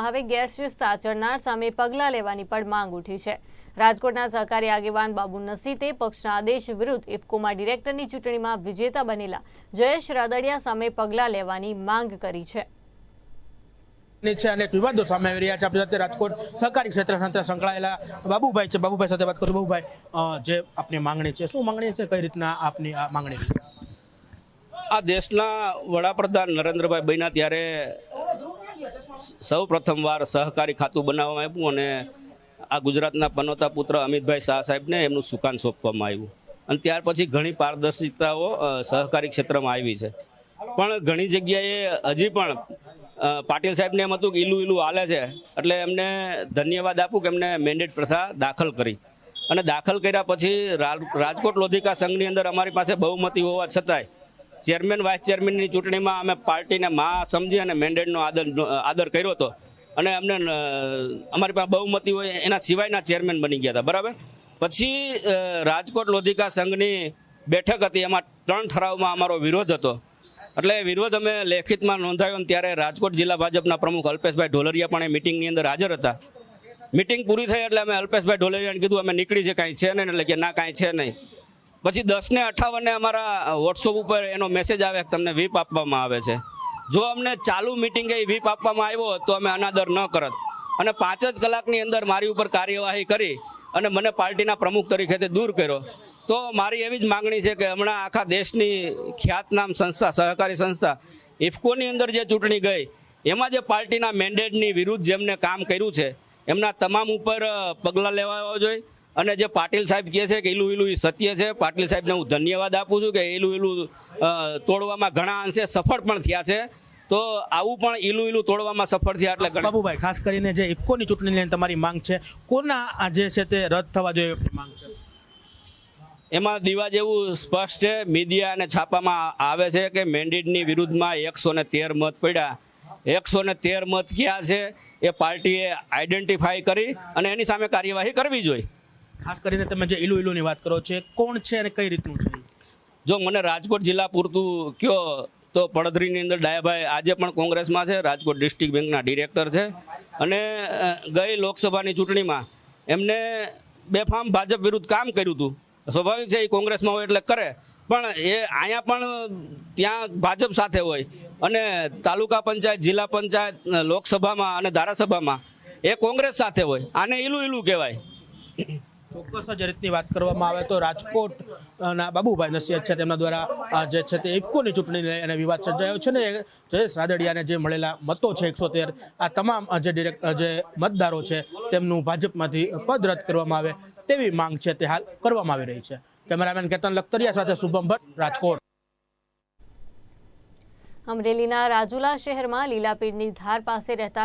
હવે ગેરશિસ્ત આચરનાર સામે પગલાં લેવાની પણ માંગ ઉઠી છે. રાજકોટના સહકારી આગેવાન બાબુ નસીતે પક્ષના આદેશ વિરુદ્ધ ઇફકોમાં ડિરેક્ટરની ચૂંટણીમાં વિજેતા બનેલા જયેશ રાદડિયા સામે પગલાં લેવાની માંગ કરી છે. છે અનેક વિવાદો સામે આવી રહ્યા છે. આપણી સાથે રાજકોટ સહકારી ક્ષેત્ર સાથે સંકળાયેલા બાબુભાઈ છે. બાબુભાઈ સાથે વાત કરું. બાબુભાઈ જે આપની માંગણી છે શું માંગણી છે? કઈ રીતના આપની આ માંગણી? આ દેશના વડાપ્રધાન નરેન્દ્રભાઈ બન્યા ત્યારે સૌ પ્રથમવાર સહકારી ખાતું બનાવવામાં આવ્યું અને આ ગુજરાતના પનોતા પુત્ર અમિતભાઈ શાહ સાહેબને એમનું સુકાન સોંપવામાં આવ્યું. અને ત્યાર પછી ઘણી પારદર્શિતાઓ સહકારી ક્ષેત્રમાં આવી છે. પણ ઘણી જગ્યાએ હજી પણ પાટીલ સાહેબને એમ હતું કે ઈલું ઈલું હાલે છે, એટલે એમને ધન્યવાદ આપું કે એમને મેન્ડેટ પ્રથા દાખલ કરી. અને દાખલ કર્યા પછી રાજકોટ લોધિકા સંઘની અંદર અમારી પાસે બહુમતી હોવા છતાંય ચેરમેન, વાઇસ ચેરમેનની ચૂંટણીમાં અમે પાર્ટીને મા સમજી અને મેન્ડેટનો આદર આદર કર્યો હતો. અને અમને અમારી પાસે બહુમતી હોય એના સિવાયના ચેરમેન બની ગયા હતા. બરાબર? પછી રાજકોટ લોધિકા સંઘની બેઠક હતી. એમાં ત્રણ ઠરાવમાં અમારો વિરોધ હતો. એટલે વિરોધ અમે લેખિતમાં નોંધાયો ને ત્યારે રાજકોટ જિલ્લા ભાજપના પ્રમુખ અલ્પેશભાઈ ઢોલરિયા પણ એ મિટિંગની અંદર હાજર હતા. મિટિંગ પૂરી થઈ એટલે અમે અલ્પેશભાઈ ઢોલરિયાને કીધું, અમે નીકળી છે કાંઈ છે નહીં. એટલે કે, ના, કાંઈ છે નહીં. પછી દસ ને અઠાવને અમારા વોટ્સઅપ ઉપર એનો મેસેજ આવે તમને વીપ આપવામાં આવે છે. જો અમને ચાલુ મિટિંગે વીપ આપવામાં આવ્યો તો અમે અનાદર ન કરત. અને પાંચ જ કલાકની અંદર મારી ઉપર કાર્યવાહી કરી અને મને પાર્ટીના પ્રમુખ તરીકે દૂર કર્યો. તો મારી એવી જ માંગણી છે કે હમણાં આખા દેશની ખ્યાતનામ સંસ્થા, સહકારી સંસ્થા ઇફકોની અંદર જે ચૂંટણી ગઈ, એમાં જે પાર્ટીના મેન્ડેટની વિરુદ્ધ જેમને કામ કર્યું છે, એમના તમામ ઉપર પગલાં લેવા જોઈએ. અને જે પાટીલ સાહેબ કહે છે કે એલું એલું એ સત્ય છે પાટીલ સાહેબને હું ધન્યવાદ આપું છું કે એલું એલું તોડવામાં ઘણા અંશે સફળ પણ થયા છે. તો આવું પણ ઈલું ઈલું તોડવામાં સફળ થયા એટલે બાબુભાઈ ખાસ કરીને જે ઇફકોની ચૂંટણી લઈને તમારી માંગ છે કોના આ જે છે તે રદ થવા જોઈએ માંગ છે? એમાં દીવા જેવું સ્પષ્ટ છે મીડિયા અને છાપામાં આવે છે કે મેન્ડિડની વિરુદ્ધમાં એકસો ને તેર મત પડ્યા. એકસો ને તેર મત ક્યાં છે એ પાર્ટીએ આઈડેન્ટિફાઈ કરી અને એની સામે કાર્યવાહી કરવી જોઈએ. ખાસ કરીને તમે જે ઈલુ ઈલુની વાત કરો છો કોણ છે અને કઈ રીતનું છે? જો મને રાજકોટ જિલ્લા પૂરતું કયો, તો પડધરીની અંદર ડાયાભાઈ આજે પણ કોંગ્રેસમાં છે, રાજકોટ ડિસ્ટ્રિક્ટ બેંકના ડિરેક્ટર છે. અને ગઈ લોકસભાની ચૂંટણીમાં એમને બેફામ ભાજપ વિરુદ્ધ કામ કર્યું હતું. સ્વાભાવિક છે એ કોંગ્રેસમાં હોય એટલે કરે, પણ એ અહીંયા પણ ત્યાં ભાજપ સાથે હોય. અને તાલુકા પંચાયત, જિલ્લા પંચાયત લોકસભામાં અને ધારાસભામાં એ કોંગ્રેસ સાથે હોય. આને ઈલું ઈલું કહેવાય. ચોક્કસ જ રીતની વાત કરવામાં આવે તો રાજકોટ ના, બાબુભાઈ નસીહત છે તેમના દ્વારા જે છે તે ઇફકોની ચૂંટણી લઈ અને વિવાદ સર્જાયો છે ને જયેશ રાદડિયાને જે મળેલા મતો છે એકસો તેર, આ તમામ જે ડિરેક્ટ જે મતદારો છે તેમનું ભાજપમાંથી પદ રદ કરવામાં આવે તેવી માંગ છે તે હાલ કરવામાં આવી રહી છે. કેમેરામેન કેતન લખતરિયા સાથે શુભમ ભટ્ટ, રાજકોટ. અમરેલીના રાજુલા શહેરમાં લીલાપીડની ધાર પાસે રહેતા